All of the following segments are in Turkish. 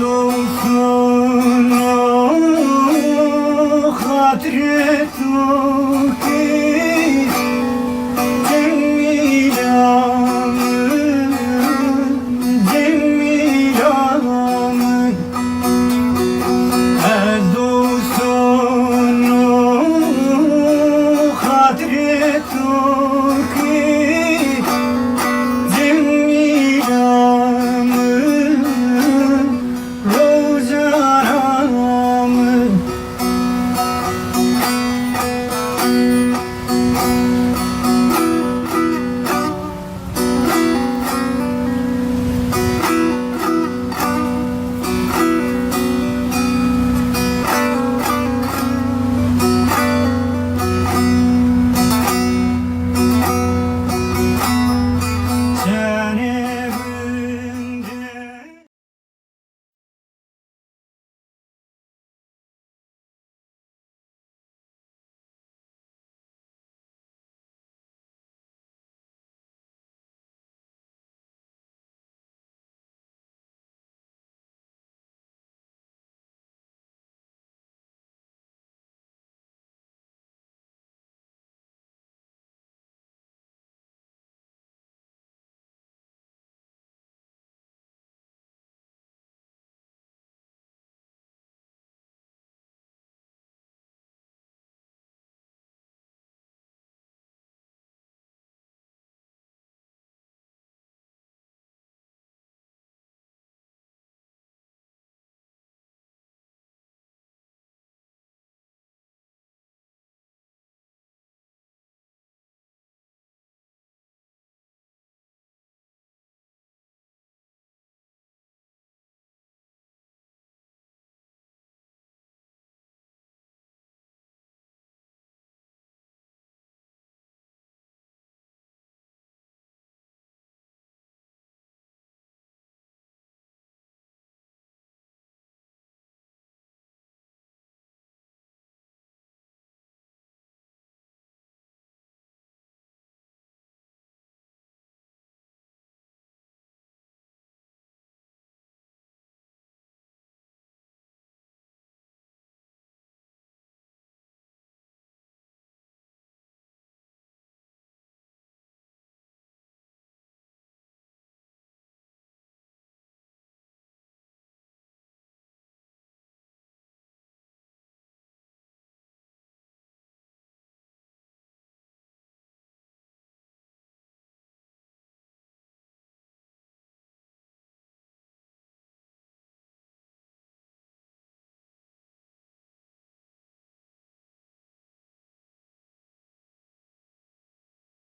olsun oh, hatırım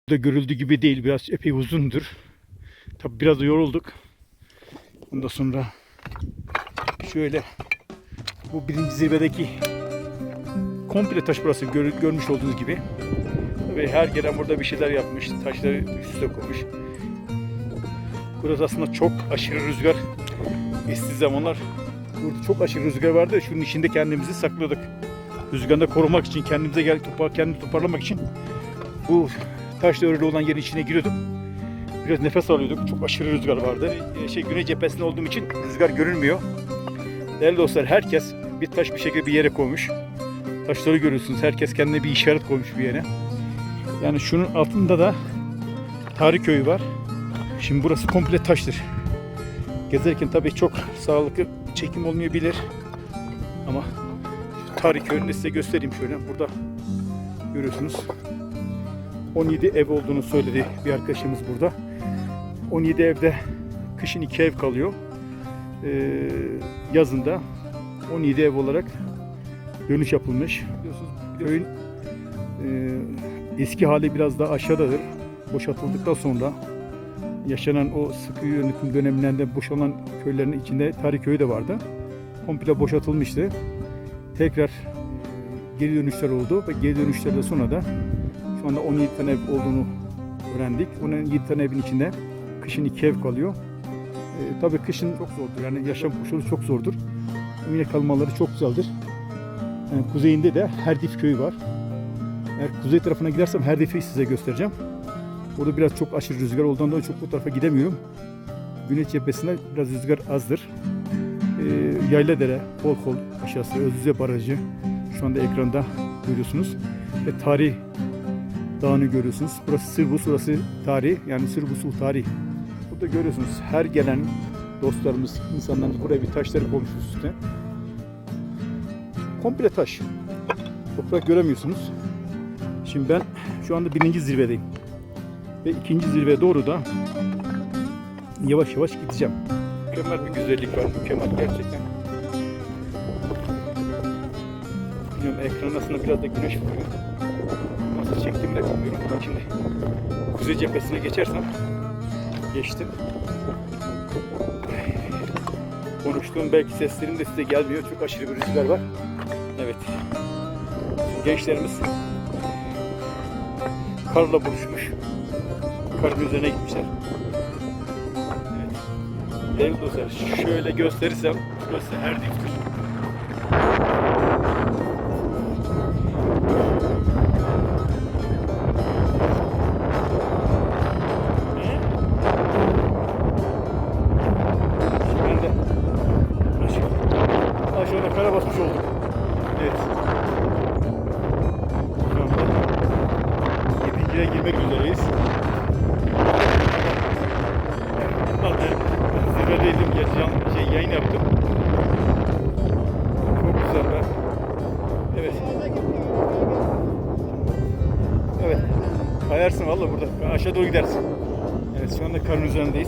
da görüldüğü gibi değil. Biraz epey uzundur. Tabi biraz da yorulduk. Ondan sonra şöyle bu birinci zirvedeki komple taş burası gör- görmüş olduğunuz gibi. Ve her gelen burada bir şeyler yapmış. Taşları üst üste koymuş. Burası aslında çok aşırı rüzgar estiği zamanlar burada çok aşırı rüzgar vardı. Şunun içinde kendimizi saklıyorduk. Rüzgarda korumak için, kendimize gel, topar, kendimizi toparlamak için bu taşla örülü olan yerin içine giriyordum. Biraz nefes alıyorduk. Çok aşırı rüzgar vardı. Ee, Şey güney cephesinde olduğum için rüzgar görünmüyor. Değerli dostlar herkes bir taş bir şekilde bir yere koymuş. Taşları görüyorsunuz. Herkes kendine bir işaret koymuş bir yere. Yani şunun altında da Tarih Köyü var. Şimdi burası komple taştır. Gezerken tabii çok sağlıklı çekim olmayabilir. Ama Tarih Köyü'nü size göstereyim şöyle. Burada görüyorsunuz. 17 ev olduğunu söyledi bir arkadaşımız burada. 17 evde kışın 2 ev kalıyor. Ee, yazında 17 ev olarak dönüş yapılmış. Biliyorsunuz köyün e, eski hali biraz daha aşağıdadır. Boşaltıldıktan sonra yaşanan o sıkı yönetim dönemlerinde boşalan köylerin içinde tarih köyü de vardı. Komple boşaltılmıştı. Tekrar e, geri dönüşler oldu ve geri dönüşlerden sonra da şu anda 17 tane ev olduğunu öğrendik. Onun 7 tane evin içinde kışın 2 ev kalıyor. E, tabii kışın çok zordur. Yani yaşam koşulu çok zordur. Yine kalmaları çok güzeldir. Yani kuzeyinde de Herdif köyü var. Eğer kuzey tarafına gidersem Herdif'i size göstereceğim. Orada biraz çok aşırı rüzgar olduğundan dolayı çok bu tarafa gidemiyorum. Güneş cephesinde biraz rüzgar azdır. Ee, Yayladere, Bolkol aşağısı, Özüze Barajı şu anda ekranda görüyorsunuz. Ve tarih dağını görüyorsunuz. Burası Sırbus, burası tarih. Yani Sırbusul tarih. Burada görüyorsunuz her gelen dostlarımız, insanlarımız buraya bir taşları koymuş üstüne. Komple taş. Toprak göremiyorsunuz. Şimdi ben şu anda birinci zirvedeyim. Ve ikinci zirveye doğru da yavaş yavaş gideceğim. Mükemmel bir güzellik var. Mükemmel gerçekten. Bilmiyorum ekran aslında biraz da güneş vuruyor. Şimdi kuzey cephesine geçersem geçtim. Konuştuğum belki seslerim de size gelmiyor. Çok aşırı bir rüzgar var. Evet. Gençlerimiz karla buluşmuş. Karın üzerine gitmişler. Evet. Değerli dostlar şöyle gösterirsem burası her diftir. Kayarsın valla burada. Aşağı doğru gidersin. Evet şu anda karın üzerindeyiz.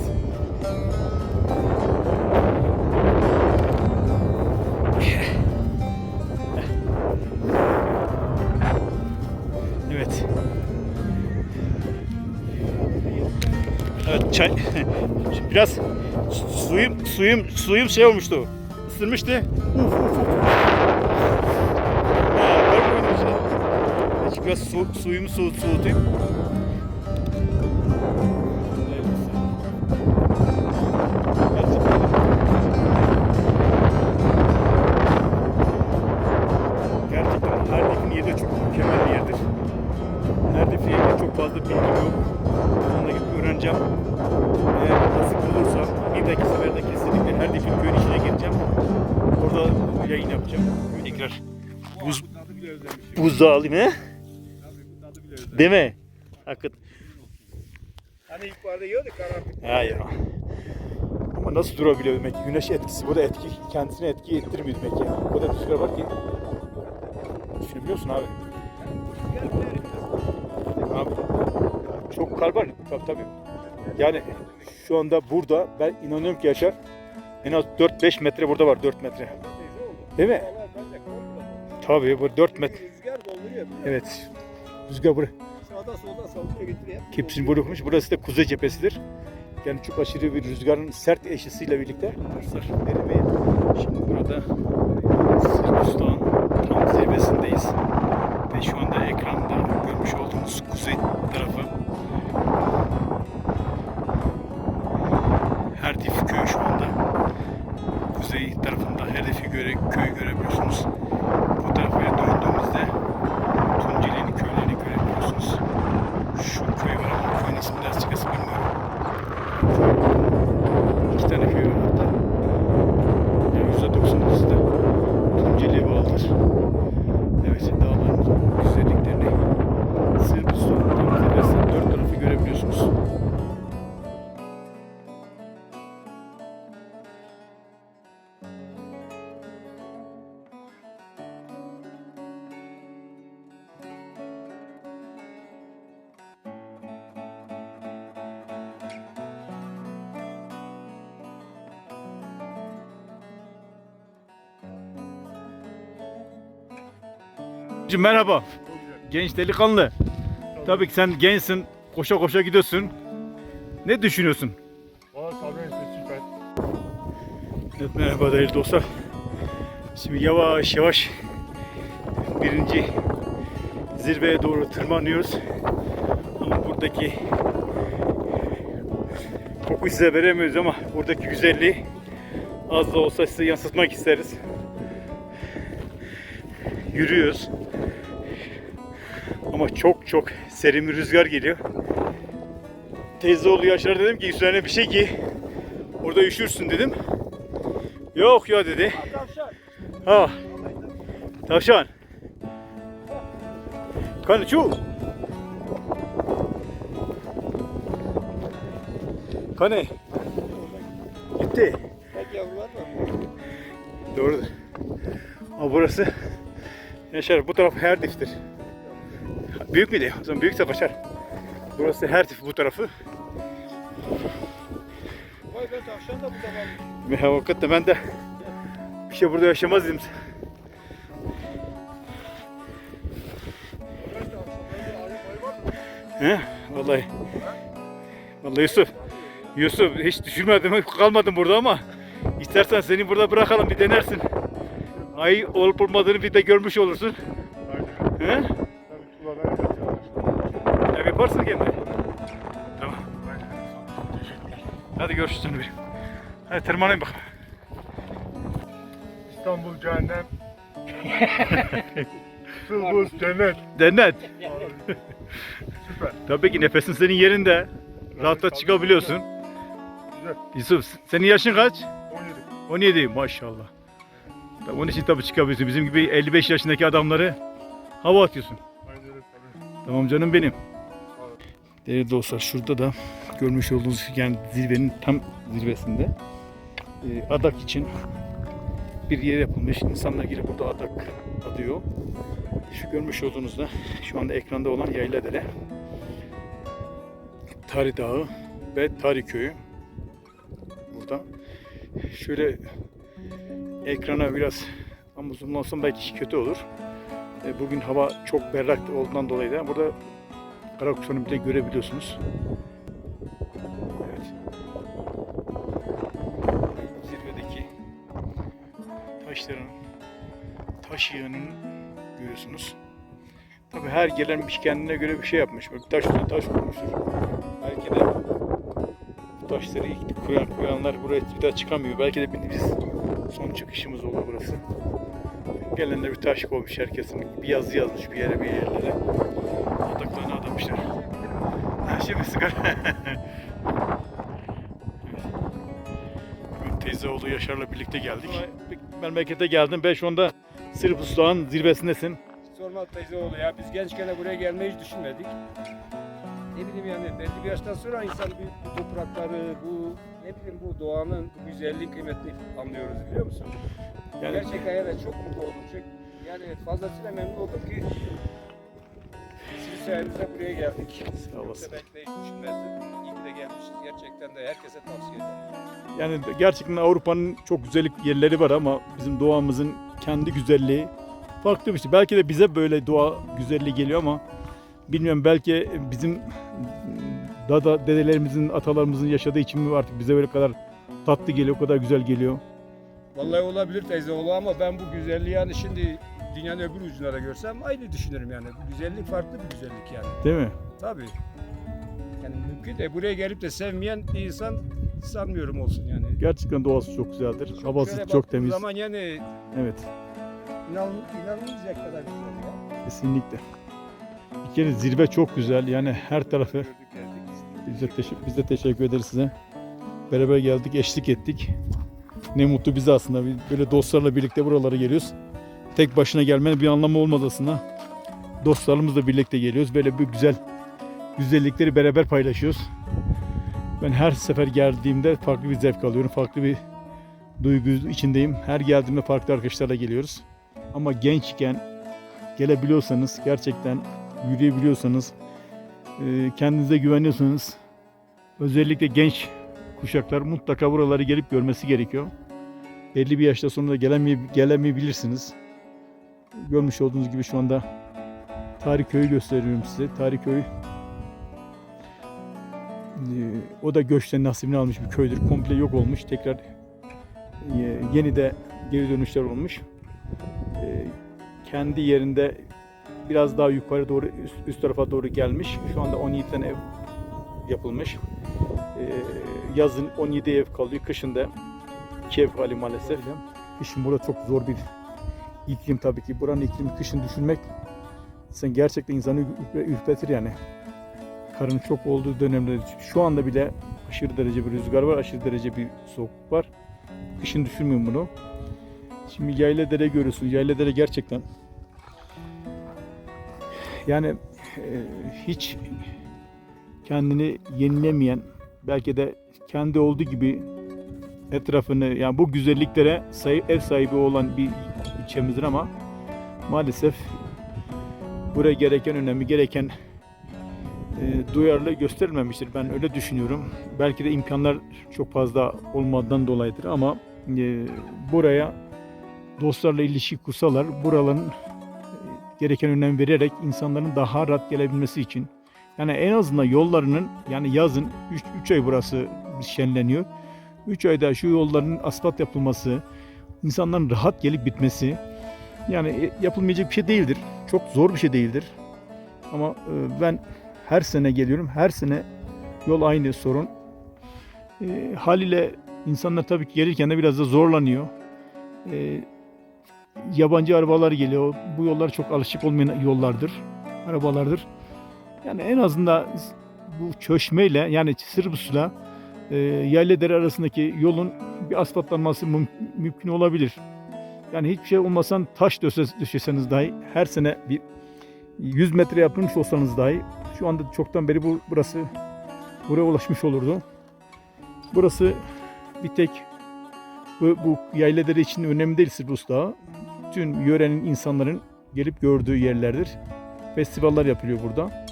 Evet. Evet çay biraz su- suyum suyum suyum şey olmuştu. Isırmıştı. Uf uf uf. Biraz su, suyumu su, soğutayım. Her defin yeri de çok mükemmel bir yerdir. Her defin yerinde çok fazla bilgim yok. Onunla gidip öğreneceğim. Eğer nasip olursa bir dahaki seferde kesinlikle her defin köyün içine gireceğim. Orada yayın yapacağım. Tekrar buz, buzdağı alayım he? Değil mi? Hakikaten. Hani yukarıda yiyorduk karanlık. Ya ya. Ama nasıl durabiliyor demek ki? Güneş etkisi burada etki, kendisine etki ettirmiyor demek ya. O kadar rüzgar var ki. Düşünebiliyorsun abi. Abi. Çok kar var. Tabii tabii. Yani şu anda burada ben inanıyorum ki Yaşar en az 4-5 metre burada var 4 metre. Değil mi? Tabii bu 4 metre. Rüzgar dolduruyor. Evet. Rüzgar buraya. Sağda solda savuruyor getiriyor. Hepsini bırakmış. Burası da kuzey cephesidir. Yani çok aşırı bir rüzgarın sert eşisiyle birlikte. Şimdi burada Sırbustan tam zirvesindeyiz. Ve şu anda ekranda görmüş olduğunuz kuzey tarafı Herdif köyü şu anda. Kuzey tarafında Herdif'i göre, köyü görebiliyorsunuz. Bu tarafa döndüğümüzde Tunceli'nin köylerini görebiliyorsunuz. Şu köy var ama köyün ismini açıkçası bilmiyorum. İki tane köy var hatta. Yani %90'lısı da Tunceli'ye bağlıdır. Merhaba. Genç delikanlı. Tabii ki sen gençsin. Koşa koşa gidiyorsun. Ne düşünüyorsun? Valla tabii süper. Evet, merhaba değerli dostlar. Şimdi yavaş yavaş birinci zirveye doğru tırmanıyoruz. Ama buradaki kokuyu size veremiyoruz ama buradaki güzelliği az da olsa size yansıtmak isteriz. Yürüyoruz. Ama çok çok serin bir rüzgar geliyor. Teyze oğlu Yaşar dedim ki üzerine bir şey giy. Orada üşürsün dedim. Yok ya dedi. Ha. Tavşan. Kan çu. Kane. Gitti. Bak yavrular var. Doğru. Ama burası Yaşar bu taraf Herdif'tir. Büyük müydü? O zaman büyükse başar. Burası Herdif bu tarafı. Vay be tavşan da burada var. Ve hakikaten ben de bir şey burada yaşamaz dedim. He? Vallahi. Vallahi Yusuf. Yusuf hiç düşünmedim kalmadım burada ama istersen seni burada bırakalım bir denersin. Ay olup olmadığını bir de görmüş olursun. He? Ya yaparsın kendin. Tamam. Hadi görüşürüz bir. Hadi tırmanayım bakalım. İstanbul cehennem. Sırbuz cennet. Cennet. Süper. Tabii ki nefesin senin yerinde. Tabii. çıkabiliyorsun. Güzel. Yusuf senin yaşın kaç? 17. 17 maşallah. Tabii onun için tabii çıkabiliyorsun. Bizim gibi 55 yaşındaki adamları hava atıyorsun. Aynen tabii. Tamam canım benim. Değerli dostlar şurada da görmüş olduğunuz yani zirvenin tam zirvesinde e, adak için bir yer yapılmış. İnsanlar gelip burada adak adıyor. Şu görmüş olduğunuz da şu anda ekranda olan Yayladere. Tari Dağı ve Tari Köyü. Burada. Şöyle ekrana biraz ama zoomlansam belki kötü olur. E, Bugün hava çok berrak olduğundan dolayı da burada Karakuşan'ı bile görebiliyorsunuz. Evet. Zirvedeki taşların taş yığınını görüyorsunuz. Tabi her gelen bir kendine göre bir şey yapmış. Bak taş üstüne taş koymuştur. Belki de bu taşları ilk koyan, koyanlar buraya bir daha çıkamıyor. Belki de biz son çıkışımız olur burası. Gelenler bir taş koymuş herkesin. Bir yazı yazmış bir yere bir yerlere. Adaklarını adamışlar. Ha, Şimdi sigara. Bugün teyze oğlu Yaşar'la birlikte geldik. Memlekete geldim. Ben şu anda Sırpus Dağı'nın zirvesindesin. Sorma teyze oğlu ya biz gençken de buraya gelmeyi hiç düşünmedik. Ne bileyim yani belli bir yaştan sonra insan bu, bu toprakları, bu ne bileyim bu doğanın bu güzelliği kıymetini anlıyoruz biliyor musun? Yani Gerçekten yani çok mutlu oldum. Çok, yani fazlasıyla memnun oldum ki sayenizde buraya geldik. Sağ olasın. Belki de hiç düşünmezdim. İyi ki de gelmişiz. Gerçekten de herkese tavsiye ederim. Yani gerçekten Avrupa'nın çok güzellik yerleri var ama bizim doğamızın kendi güzelliği farklı bir şey. Belki de bize böyle doğa güzelliği geliyor ama bilmiyorum belki bizim dada dedelerimizin, atalarımızın yaşadığı için mi artık bize böyle kadar tatlı geliyor, o kadar güzel geliyor. Vallahi olabilir teyze oğlu ama ben bu güzelliği yani şimdi dünyanın öbür ucunda da görsem aynı düşünürüm yani. Bu güzellik farklı bir güzellik yani. Değil mi? Tabii. Yani mümkün de buraya gelip de sevmeyen bir insan sanmıyorum olsun yani. Gerçekten doğası çok güzeldir. Havası Şöyle çok temiz. zaman yani Evet, inan, inanılmayacak kadar güzel ya. kesinlikle. Bir kere zirve çok güzel. Yani her tarafı Gördük, geldik. Biz de, teşekkür, biz de teşekkür ederiz size. Beraber geldik, eşlik ettik. Ne mutlu bize aslında. Biz Böyle dostlarla birlikte buralara geliyoruz. Tek başına gelmenin bir anlamı olmaz. Dostlarımızla birlikte geliyoruz. Böyle bir güzel güzellikleri beraber paylaşıyoruz. Ben her sefer geldiğimde farklı bir zevk alıyorum. Farklı bir duygu içindeyim. Her geldiğimde farklı arkadaşlarla geliyoruz. Ama gençken gelebiliyorsanız, gerçekten yürüyebiliyorsanız, e, kendinize güveniyorsanız özellikle genç kuşaklar mutlaka buraları gelip görmesi gerekiyor. Belli bir yaşta sonra da gelemey gelemeyebilirsiniz. Görmüş olduğunuz gibi şu anda Tarih Köyü gösteriyorum size. Tarih Köyü e, o da göçten nasibini almış bir köydür. Komple yok olmuş. Tekrar e, yeni de geri dönüşler olmuş. E, kendi yerinde biraz daha yukarı doğru üst, üst tarafa doğru gelmiş. Şu anda 17 tane ev yapılmış. Yazın 17 ev kalıyor, kışın da 2 ev kalıyor maalesef. Kışın burada çok zor bir iklim tabii ki. Buranın iklimi kışın düşünmek sen gerçekten insanı ürpe- ürpetir yani. Karın çok olduğu dönemde şu anda bile aşırı derece bir rüzgar var, aşırı derece bir soğukluk var. kışın düşünmüyorum bunu. Şimdi Yayladere görüyorsun. Yayladere gerçekten yani e, hiç kendini yenilemeyen belki de kendi olduğu gibi etrafını yani bu güzelliklere sayı, ev sahibi olan bir ilçemizdir ama maalesef buraya gereken önemi gereken e, duyarlı gösterilmemiştir. Ben öyle düşünüyorum. Belki de imkanlar çok fazla olmadan dolayıdır ama e, buraya dostlarla ilişki kursalar buraların e, gereken önem vererek insanların daha rahat gelebilmesi için yani en azından yollarının yani yazın 3 ay burası şenleniyor. 3 ayda şu yolların asfalt yapılması, insanların rahat gelip bitmesi yani e, yapılmayacak bir şey değildir. Çok zor bir şey değildir. Ama e, ben her sene geliyorum. Her sene yol aynı sorun. E, haliyle insanlar tabii ki gelirken de biraz da zorlanıyor. E, yabancı arabalar geliyor. Bu yollar çok alışık olmayan yollardır. Arabalardır. Yani en azından bu çöşmeyle yani Sırbus'la e, Yayladere arasındaki yolun bir asfaltlanması müm- mümkün olabilir. Yani hiçbir şey olmasan taş döşes, döşeseniz dahi her sene bir 100 metre yapılmış olsanız dahi şu anda çoktan beri bu burası buraya ulaşmış olurdu. Burası bir tek bu, bu yayladere için önemli değil Sırbus Dağı. Bütün yörenin insanların gelip gördüğü yerlerdir. Festivaller yapılıyor burada.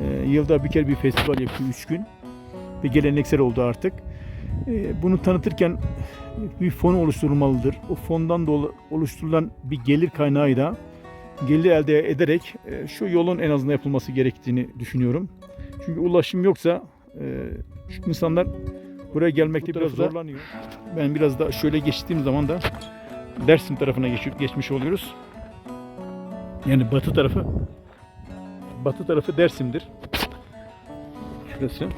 Ee, yılda bir kere bir festival yapıyor 3 gün. Bir geleneksel oldu artık. Ee, bunu tanıtırken bir fon oluşturulmalıdır. O fondan dolu oluşturulan bir gelir kaynağı da gelir elde ederek e, şu yolun en azından yapılması gerektiğini düşünüyorum. Çünkü ulaşım yoksa e, şu insanlar buraya gelmekte biraz zorlanıyor. Ben biraz da şöyle geçtiğim zaman da Dersim tarafına geçip geçmiş oluyoruz. Yani batı tarafı batı tarafı Dersim'dir. Şurası.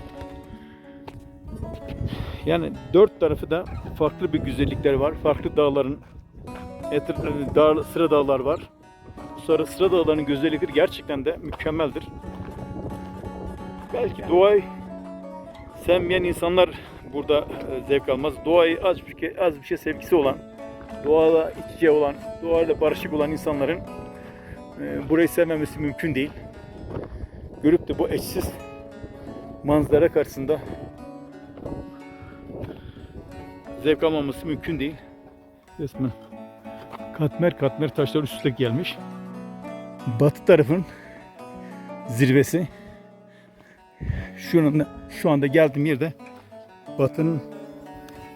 Yani dört tarafı da farklı bir güzellikler var. Farklı dağların etrafı, dağ, sıra dağlar var. Sonra sıra dağlarının güzellikleri gerçekten de mükemmeldir. Belki doğayı sevmeyen insanlar burada e, zevk almaz. Doğayı az bir, şey- az bir şey sevgisi olan, doğayla iç içe olan, doğayla barışık olan insanların e, burayı sevmemesi mümkün değil. Görüp de bu eşsiz manzara karşısında zevk almaması mümkün değil. Resmen katmer katmer taşlar üst üste gelmiş. Batı tarafın zirvesi. Şu anda, şu anda geldiğim yerde Batı'nın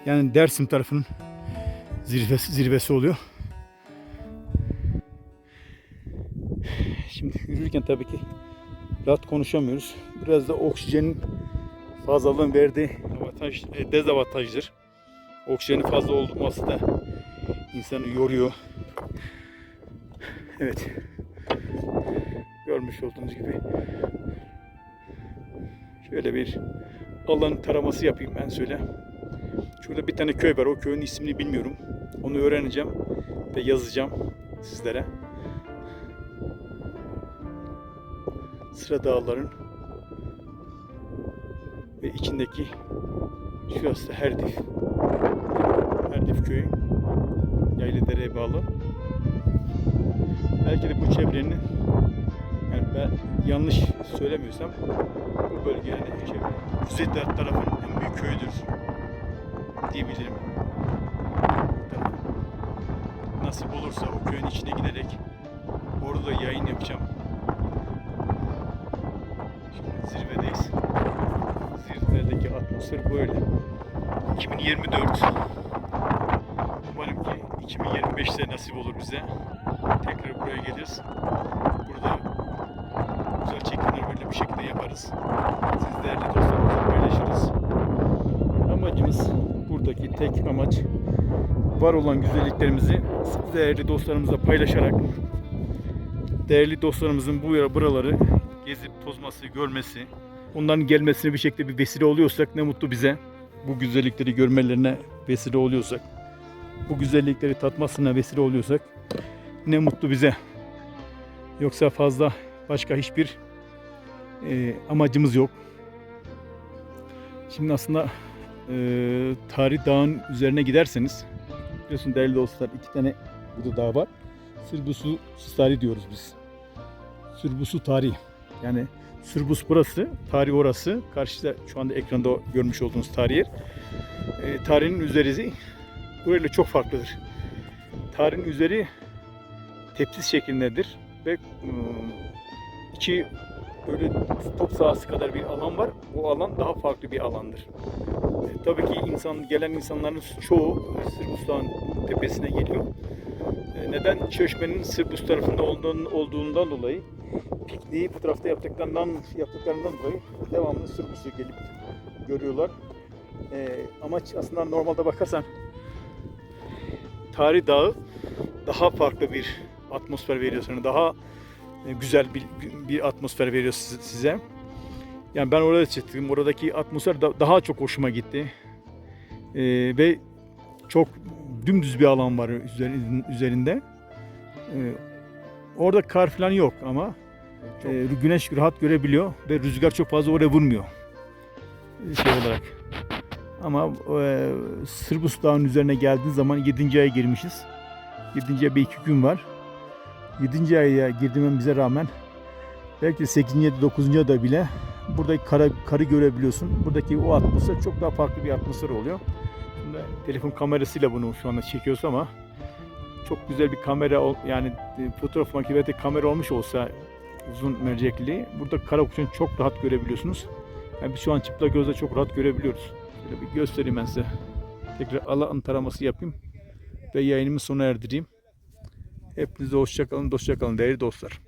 yani Dersim tarafının zirvesi, zirvesi oluyor. Şimdi yürürken tabii ki rahat konuşamıyoruz. Biraz da oksijenin fazlalığın verdiği avantaj, e, dezavantajdır. Oksijenin fazla olması da insanı yoruyor. Evet. Görmüş olduğunuz gibi şöyle bir alan taraması yapayım ben söyle. Şurada bir tane köy var. O köyün ismini bilmiyorum. Onu öğreneceğim ve yazacağım sizlere. Sıra dağların ve içindeki şurası Herdif. Herdif köyü. Yaylıdere'ye bağlı. Belki de bu çevrenin yani ben yanlış söylemiyorsam bu bölgenin çevre, Kuzey tarafının en büyük köyüdür diyebilirim. Nasip olursa o köyün içine giderek orada da yayın yapacağım. Şimdi zirvedeyiz. Zirvedeki atmosfer böyle. 2024 Umarım ki 2025'te nasip olur bize. Tekrar buraya geliriz. Burada güzel çekimler böyle bir şekilde yaparız. Siz değerli dostlarımızla paylaşırız. Amacımız buradaki tek amaç var olan güzelliklerimizi değerli dostlarımızla paylaşarak değerli dostlarımızın bu yara buraları gezip tozması, görmesi, onların gelmesine bir şekilde bir vesile oluyorsak ne mutlu bize. Bu güzellikleri görmelerine vesile oluyorsak, bu güzellikleri tatmasına vesile oluyorsak ne mutlu bize. Yoksa fazla başka hiçbir e, amacımız yok. Şimdi aslında e, Tarih Dağı'nın üzerine giderseniz Biliyorsun değerli dostlar iki tane burada daha var. Sırbusu tarihi diyoruz biz. Sırbusu tarihi. Yani Sırbus burası, tarih orası. Karşıda şu anda ekranda görmüş olduğunuz tarih yer. E, tarihin üzeri burayla çok farklıdır. Tarihin üzeri tepsiz şeklindedir ve ım, içi böyle top sahası kadar bir alan var. O alan daha farklı bir alandır. E, tabii ki insan gelen insanların çoğu Sırbus Dağı'nın tepesine geliyor. E, neden? Çeşmenin Sırbus tarafında olduğundan, olduğundan dolayı pikniği bu tarafta yaptıklarından yaptıklarından dolayı devamlı Sırbus'u gelip görüyorlar. E, amaç aslında normalde bakarsan Tarih Dağı daha farklı bir atmosfer veriyor sana. Daha e, güzel bir, bir atmosfer veriyor siz- size. Yani ben orada çıktım. Oradaki atmosfer da- daha çok hoşuma gitti. E, ve çok dümdüz bir alan var üzerin- üzerinde. E, orada kar falan yok ama Çok e, güneş rahat görebiliyor ve rüzgar çok fazla oraya vurmuyor. E, Şey olarak. Ama e, Sırbus Dağı'nın üzerine geldiğin zaman 7. aya girmişiz. 7. aya bir iki gün var. 7. aya girdiğimize rağmen belki de 8. ya da 9. ayda bile buradaki kara, karı görebiliyorsun. Buradaki o atmosfer çok daha farklı bir atmosfer oluyor. Şimdi telefon kamerasıyla bunu şu anda çekiyoruz ama çok güzel bir kamera yani e, fotoğraf makinesi kamera olmuş olsa uzun mercekli burada kara kuşunu çok rahat görebiliyorsunuz. Yani biz şu an çıplak gözle çok rahat görebiliyoruz. Şöyle bir göstereyim ben size. Tekrar alan taraması yapayım ve yayınımı sona erdireyim. Hepinize hoşça kalın, dostça kalın değerli dostlar.